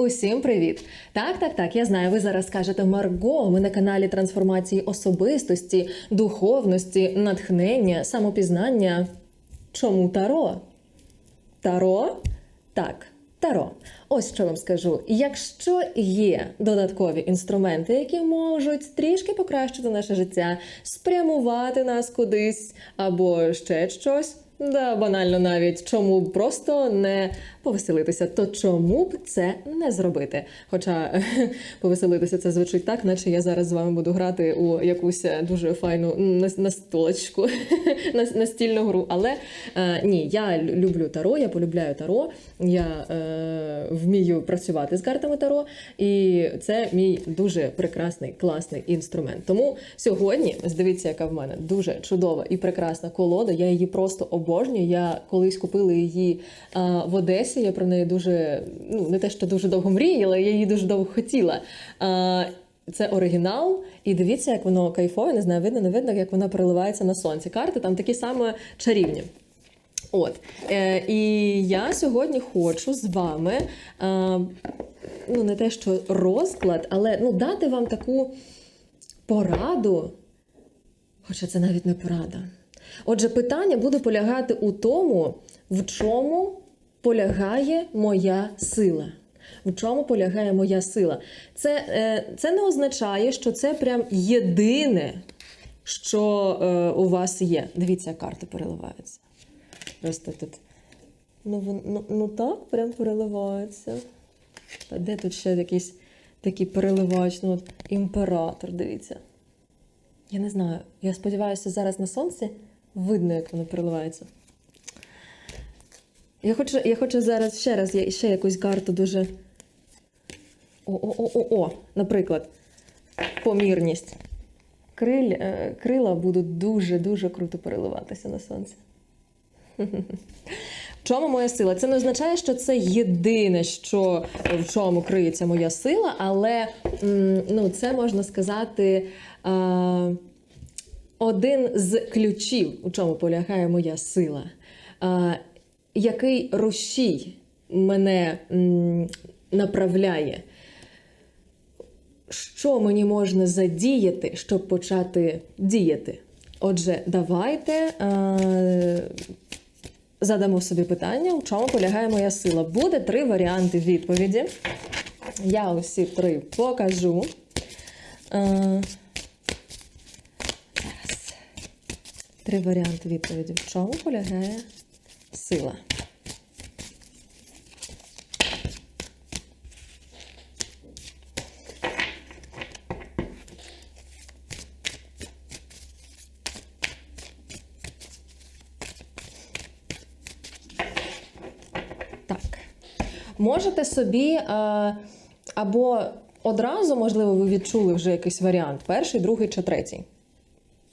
Усім привіт! Так, так, так. Я знаю, ви зараз скажете Марго. Ми на каналі трансформації особистості, духовності, натхнення, самопізнання. Чому Таро? Таро? Так, Таро. Ось що вам скажу. Якщо є додаткові інструменти, які можуть трішки покращити наше життя, спрямувати нас кудись або ще щось. Да, банально навіть чому просто не повеселитися, то чому б це не зробити? Хоча повеселитися це звучить так, наче я зараз з вами буду грати у якусь дуже файну настолочку, настільну гру. Але е, ні, я люблю таро, я полюбляю таро, я е, вмію працювати з картами таро, і це мій дуже прекрасний, класний інструмент. Тому сьогодні, дивіться, яка в мене дуже чудова і прекрасна колода. Я її просто обожнюю. Я колись купила її а, в Одесі. Я про неї дуже ну не те, що дуже довго мріяла, я її дуже довго хотіла. А, це оригінал, і дивіться, як воно кайфове, не знаю, видно, не видно, як вона переливається на сонці. Карти там такі саме чарівні. От е, і я сьогодні хочу з вами, е, ну не те, що розклад, але ну дати вам таку пораду, хоча це навіть не порада. Отже, питання буде полягати у тому, в чому полягає моя сила. В чому полягає моя сила? Це, е, це не означає, що це прям єдине, що е, у вас є. Дивіться, карти переливаються. Просто тут. Ну, ну, ну так, прям переливаються. А де тут ще якийсь такий переливач? Ну, от імператор, дивіться. Я не знаю. Я сподіваюся, зараз на сонці видно, як воно переливається. Я хочу, я хочу зараз ще раз я ще якусь карту дуже. О-о-о-о-о. Наприклад, помірність. Криль, е, крила будуть дуже-дуже круто переливатися на сонці. В чому моя сила? Це не означає, що це єдине, що в чому криється моя сила, але ну, це можна сказати. е, один з ключів, у чому полягає моя сила, а, який рушій мене м, направляє, що мені можна задіяти, щоб почати діяти. Отже, давайте е, задамо собі питання, у чому полягає моя сила. Буде три варіанти відповіді. Я усі три покажу. Е. Три варіанти відповіді. В чому полягає сила? Так. Можете собі е, або одразу, можливо, ви відчули вже якийсь варіант: перший, другий чи третій.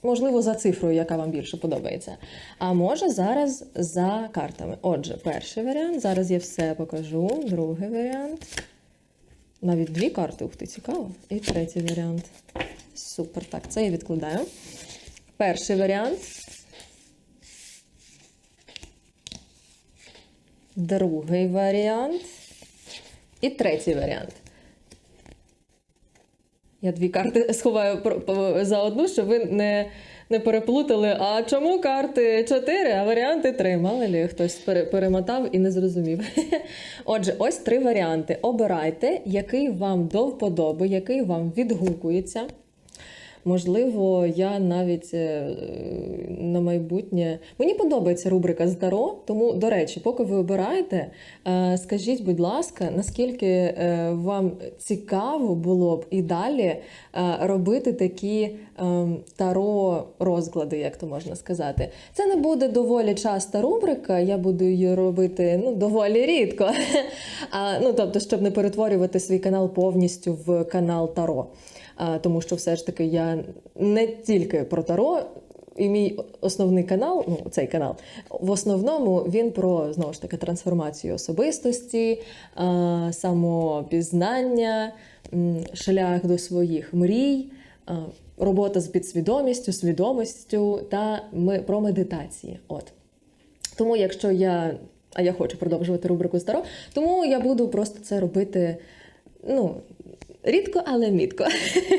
Можливо, за цифрою, яка вам більше подобається. А може зараз за картами. Отже, перший варіант. Зараз я все покажу. Другий варіант. Навіть дві карти, ух ти, цікаво. І третій варіант. Супер. Так, це я відкладаю. Перший варіант. Другий варіант. І третій варіант. Я дві карти сховаю за одну, щоб ви не, не переплутали. А чому карти 4, а варіанти 3? Мало лі хтось перемотав і не зрозумів. Отже, ось три варіанти. Обирайте, який вам до вподоби, який вам відгукується. Можливо, я навіть е, на майбутнє. Мені подобається рубрика з Таро, тому, до речі, поки ви обираєте, е, скажіть, будь ласка, наскільки е, вам цікаво було б і далі е, робити такі таро розклади, як то можна сказати. Це не буде доволі часта рубрика, я буду її робити ну, доволі рідко. А, ну, тобто, щоб не перетворювати свій канал повністю в канал Таро. Тому що все ж таки я не тільки про Таро. І мій основний канал, ну цей канал, в основному він про знову ж таки трансформацію особистості, самопізнання, шлях до своїх мрій, робота з підсвідомістю, свідомістю та про медитації. От тому, якщо я а я хочу продовжувати рубрику Старо. Тому я буду просто це робити. Ну, рідко, але мітко.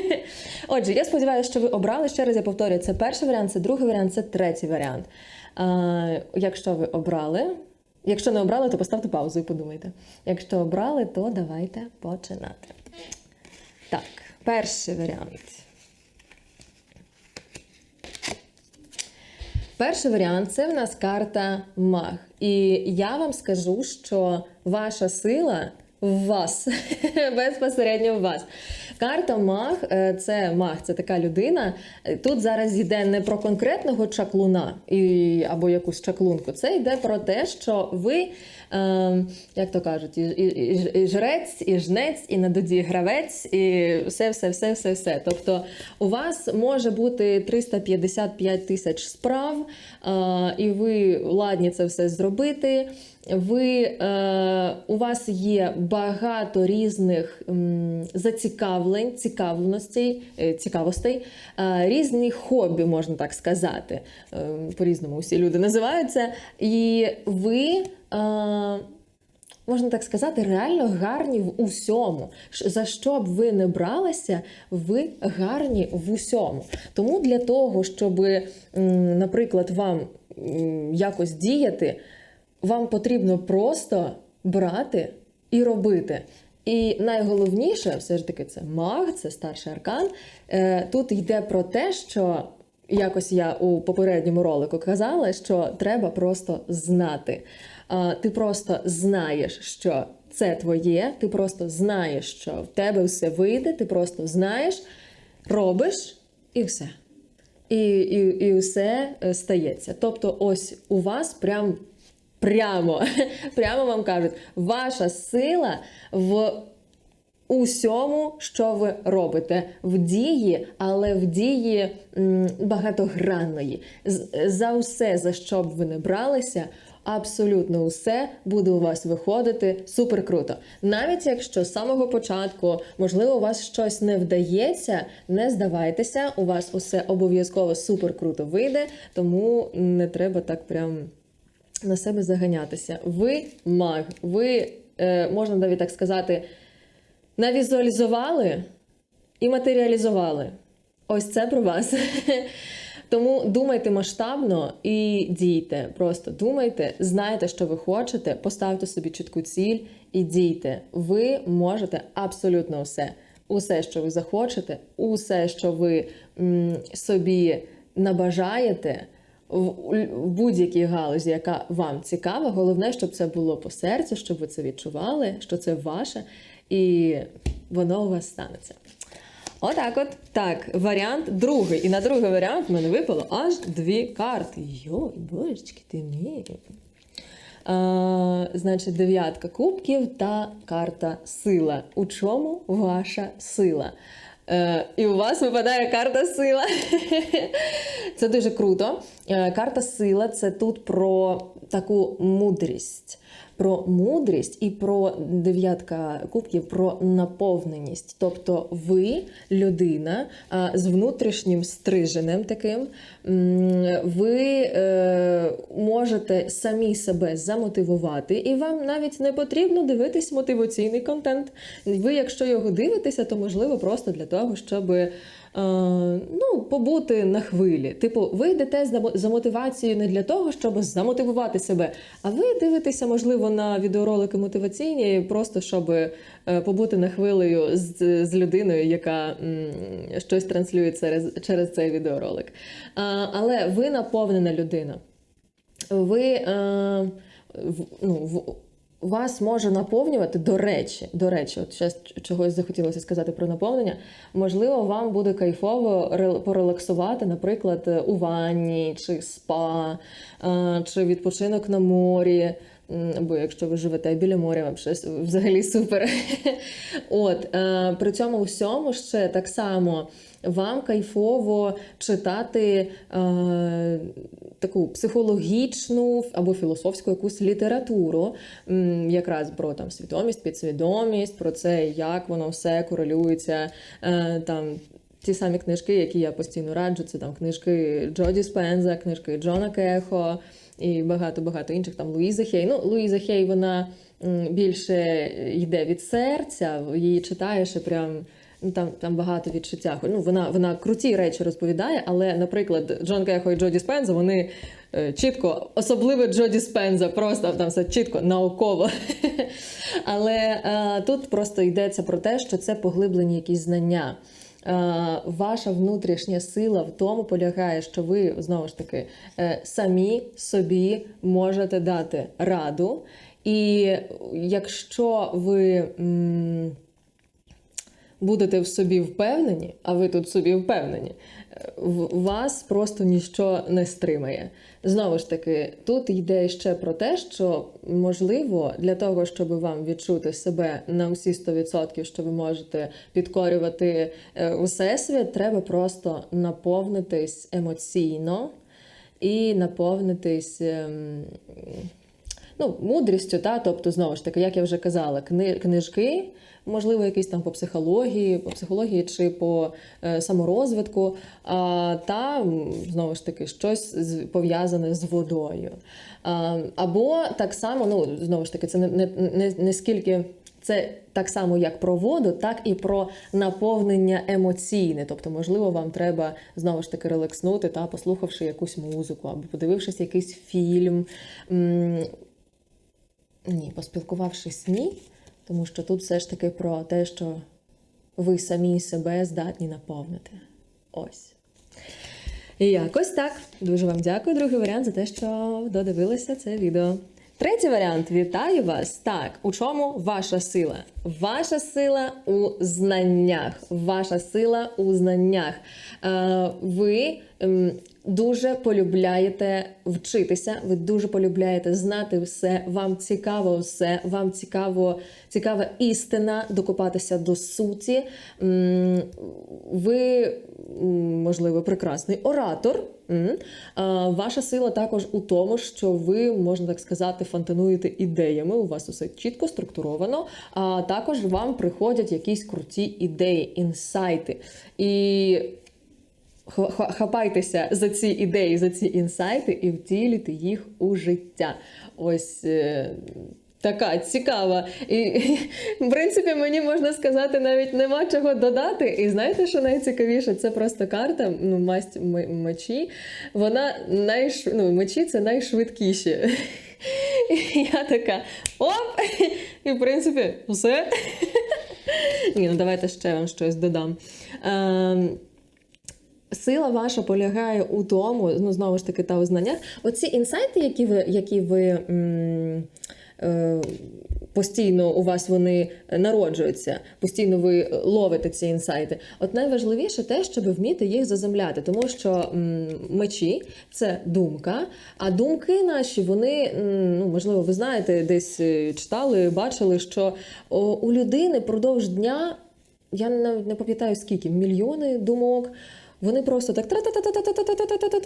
Отже, я сподіваюся, що ви обрали. Ще раз я повторюю, це перший варіант, це другий варіант, це третій варіант. А, якщо ви обрали, якщо не обрали, то поставте паузу і подумайте. Якщо обрали, то давайте починати. Так, перший варіант. Перший варіант це в нас карта маг. І я вам скажу, що ваша сила в вас, безпосередньо в вас. Карта маг е, це маг, це така людина. Е, Тут зараз йде не про конкретного чаклуна і, або якусь чаклунку. Це йде про те, що ви, е, як то кажуть, і, і, і, жрець, і жнець, і на дуді гравець, і все, все, все, все, все. Тобто у вас може бути 355 тисяч справ, і ви ладні це все зробити. Ви, е, у вас є багато різних зацікавлень, цікавленостей, е, цікавостей, е, різні хобі, можна так сказати. Е, по-різному усі люди називаються. І ви. Е, Можна так сказати, реально гарні в усьому. За що б ви не бралися, ви гарні в усьому. Тому для того, щоб, наприклад, вам якось діяти, вам потрібно просто брати і робити. І найголовніше, все ж таки, це маг, це старший аркан. Е, Тут йде про те, що якось я у попередньому ролику казала, що треба просто знати. Ти просто знаєш, що це твоє, ти просто знаєш, що в тебе все вийде, ти просто знаєш, робиш і все і, і, і все е, стається. Тобто, ось у вас прям прямо, прямо вам кажуть, ваша сила в усьому, що ви робите, в дії, але в дії багатогранної. За все, за що б ви не бралися. Абсолютно усе буде у вас виходити супер круто. Навіть якщо з самого початку, можливо, у вас щось не вдається, не здавайтеся, у вас усе обов'язково супер круто вийде, тому не треба так прям на себе заганятися. Ви маг, ви, е, можна навіть так сказати, навізуалізували і матеріалізували. Ось це про вас. Тому думайте масштабно і дійте. Просто думайте, знайте, що ви хочете, поставте собі чітку ціль і дійте. Ви можете абсолютно все. Усе, що ви захочете, усе, що ви м, собі набажаєте в, в будь-якій галузі, яка вам цікава. Головне, щоб це було по серцю, щоб ви це відчували, що це ваше, і воно у вас станеться. Отак от. Так, варіант другий. І на другий варіант в мене випало аж дві карти. Йой, божечки, ти мій. А, значить, дев'ятка кубків та карта сила. У чому ваша сила? Е, і у вас випадає карта сила. Це дуже круто. Е, карта сила це тут про таку мудрість. Про мудрість і про дев'ятка кубків про наповненість. Тобто ви людина з внутрішнім стриженем таким, ви е, можете самі себе замотивувати, і вам навіть не потрібно дивитись мотиваційний контент. Ви, якщо його дивитеся, то можливо просто для того, щоб е, ну, побути на хвилі. Типу, ви йдете за мотивацією не для того, щоб замотивувати себе, а ви дивитеся, можливо, на відеоролики мотиваційні, просто щоб е, побути на хвилею з, з людиною, яка м, щось транслює через, через цей відеоролик. А, але ви наповнена людина. Ви а, в- ну, в, вас може наповнювати, до речі, до речі, от щас чогось захотілося сказати про наповнення. Можливо, вам буде кайфово рел- порелаксувати, наприклад, у ванні, чи спа, е, чи відпочинок на морі. М, Або якщо ви живете біля моря, вам взагалі супер. От е, при цьому всьому ще так само вам кайфово читати е, таку психологічну або філософську якусь літературу, якраз про там свідомість, підсвідомість, про це, як воно все корелюється. Е, там Ті самі книжки, які я постійно раджу, це там книжки Джоді Спенза, книжки Джона Кехо, і багато-багато інших там Луїза Хей. Ну, Луїза Хей, вона більше йде від серця, її читаєш і прям. Ну, там, там багато відчуття. Ну, вона, вона круті речі розповідає, але, наприклад, Джон Кехо і Джоді Спенза, вони е, чітко, особливо Джоді Спенза, просто там все чітко, науково. Але е, тут просто йдеться про те, що це поглиблені якісь знання. Е, Ваша внутрішня сила в тому полягає, що ви знову ж таки самі собі можете дати раду. І якщо ви. Будете в собі впевнені, а ви тут собі впевнені, е, вас просто ніщо не стримає. Знову ж таки, тут йде ще про те, що можливо для того, щоб вам відчути себе на всі 100%, що ви можете підкорювати е, усесвіт, треба просто наповнитись емоційно і наповнитись. Ну, мудрістю, та, тобто, знову ж таки, як я вже казала, кни, книжки, можливо, якісь там по психології, по психології чи по е, саморозвитку, а, та знову ж таки щось з- пов'язане з водою. А, або так само, ну знову ж таки, це не, не, не, не скільки. Це так само, як про воду, так і про наповнення емоційне. Тобто, можливо, вам треба знову ж таки релакснути, та послухавши якусь музику, або подивившись якийсь фільм. Ні, поспілкувавшись ні, тому що тут все ж таки про те, що ви самі себе здатні наповнити. Ось. І якось так. Дуже вам дякую, другий варіант, за те, що додивилися це відео. Третій варіант. Вітаю вас. Так, у чому ваша сила? Ваша сила у знаннях. Ваша сила у знаннях. Е, ви ем, дуже полюбляєте вчитися, ви дуже полюбляєте знати все. Вам цікаво все, вам цікаво, цікава істина, докопатися до суті. Ви, можливо, прекрасний оратор. Ваша сила також у тому, що ви, можна так сказати, фонтануєте ідеями. У вас усе чітко структуровано. А також вам приходять якісь круті ідеї, інсайти. І ха- ха- хапайтеся за ці ідеї, за ці інсайти і втілюйте їх у життя. Ось. Така цікава. І, в принципі, мені можна сказати, навіть нема чого додати. І знаєте, що найцікавіше? Це просто карта, ну, масть мечі. Вона найш... ну, мечі це найшвидкіші. І я така оп! І в принципі, все. Ні, ну давайте ще вам щось додам. Ем, Сила ваша полягає у тому, ну знову ж таки, та у знаннях. Оці інсайти, які ви, які ви м, постійно у вас вони народжуються, постійно ви ловите ці інсайти. От найважливіше те, щоб вміти їх заземляти, тому що мечі це думка, а думки наші, вони, ну можливо, ви знаєте, десь е, читали, бачили, що у людини продовж дня. Я навіть не пам'ятаю скільки мільйони думок. Вони просто так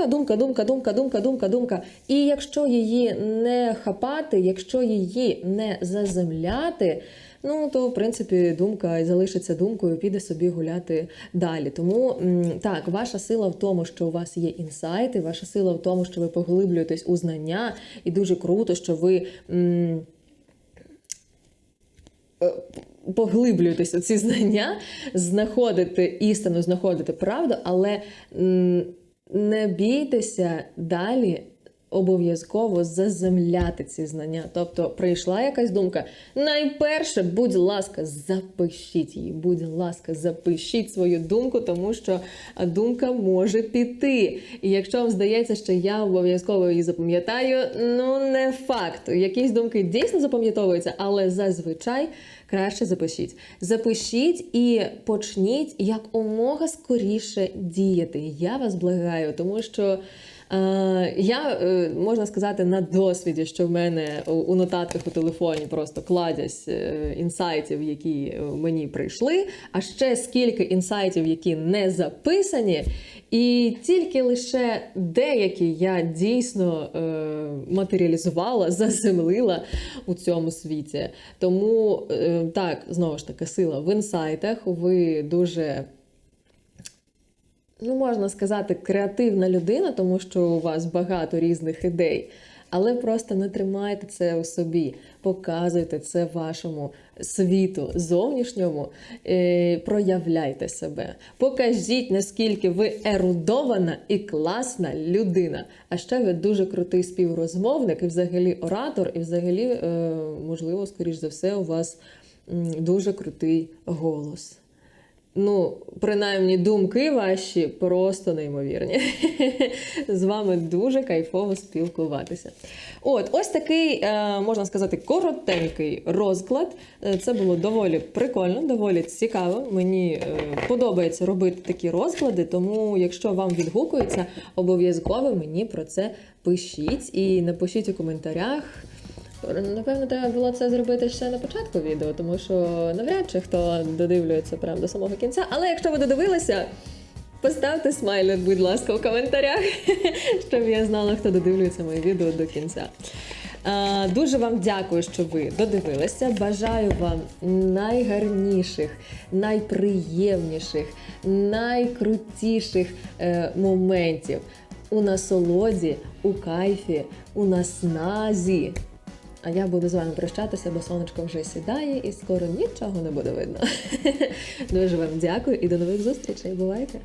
думка, думка, думка, думка, думка, думка. І якщо її не хапати, якщо її не заземляти, ну то в принципі думка і залишиться думкою, піде собі гуляти далі. Тому так, ваша сила в тому, що у вас є інсайти, ваша сила в тому, що ви поглиблюєтесь у знання, і дуже круто, що ви. м, поглиблюєтесь у ці знання, знаходите істину, знаходите правду, але не бійтеся далі. Обов'язково заземляти ці знання. Тобто прийшла якась думка. Найперше, будь ласка, запишіть її. Будь ласка, запишіть свою думку, тому що думка може піти. І якщо вам здається, що я обов'язково її запам'ятаю, ну не факт. Якісь думки дійсно запам'ятовуються, але зазвичай краще запишіть. Запишіть і почніть якомога скоріше діяти. Я вас благаю, тому що. Е, Я е, можна сказати на досвіді, що в мене у- нотатках у телефоні просто кладязь е, інсайтів, які мені прийшли, а ще скільки інсайтів, які не записані, і тільки лише деякі я дійсно матеріалізувала, заземлила у цьому світі. Тому так, знову ж таки, сила в інсайтах. Ви дуже ну, можна сказати, креативна людина, тому що у вас багато різних ідей. Але просто не тримайте це у собі, показуйте це вашому світу зовнішньому, е, проявляйте себе. Покажіть, наскільки ви ерудована і класна людина. А ще ви дуже крутий співрозмовник, і взагалі оратор, і взагалі, е, можливо, скоріш за все, у вас дуже крутий голос. Ну, принаймні, думки ваші просто неймовірні. З вами дуже кайфово спілкуватися. От, ось такий, е, можна сказати, коротенький розклад. Е, Це було доволі прикольно, доволі цікаво. Мені е, подобається робити такі розклади, тому якщо вам відгукується, обов'язково мені про це пишіть і напишіть у коментарях. Напевно, треба було це зробити ще на початку відео, тому що навряд чи хто додивлюється прямо до самого кінця. Але якщо ви додивилися, поставте смайлик, будь ласка, в коментарях, щоб я знала, хто додивлюється моє відео до кінця. Дуже вам дякую, що ви додивилися. Бажаю вам найгарніших, найприємніших, найкрутіших е, моментів у насолоді, у кайфі, у насназі. А я буду з вами прощатися, бо сонечко вже сідає і скоро нічого не буде видно. Дуже вам дякую і до нових зустрічей. Бувайте!